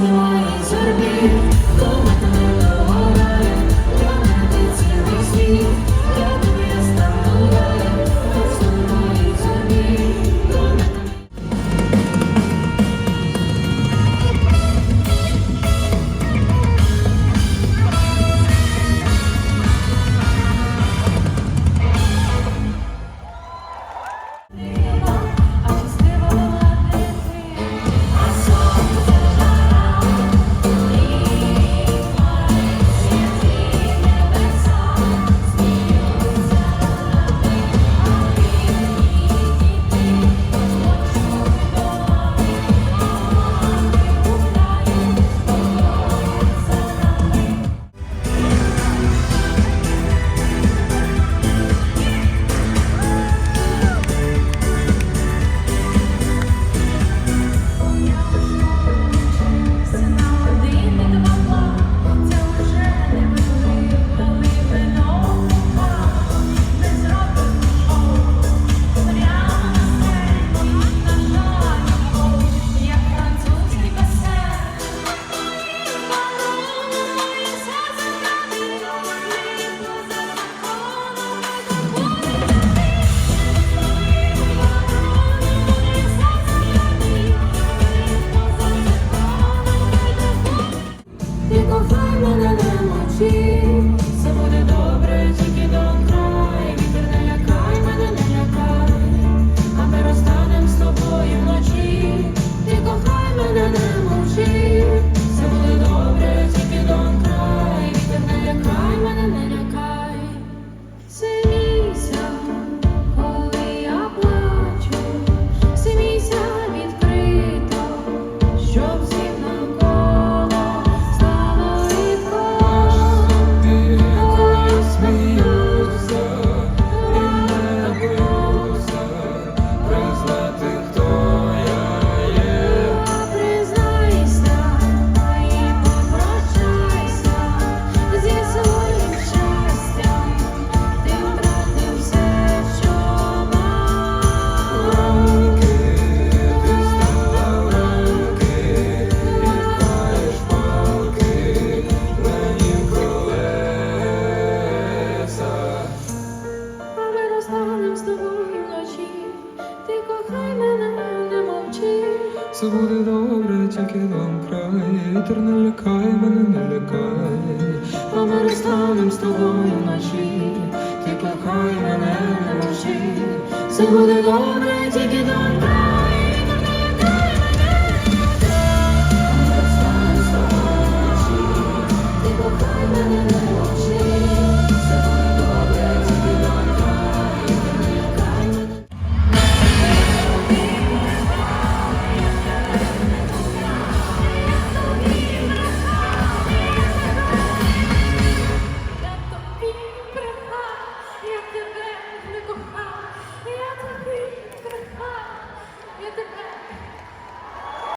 ます。Тільки дом край, вітер не лякає, мене не лякає. Ми розстанем з тобою вночі, ти кохай мене не мовчи. Все буде добре, тільки дом край,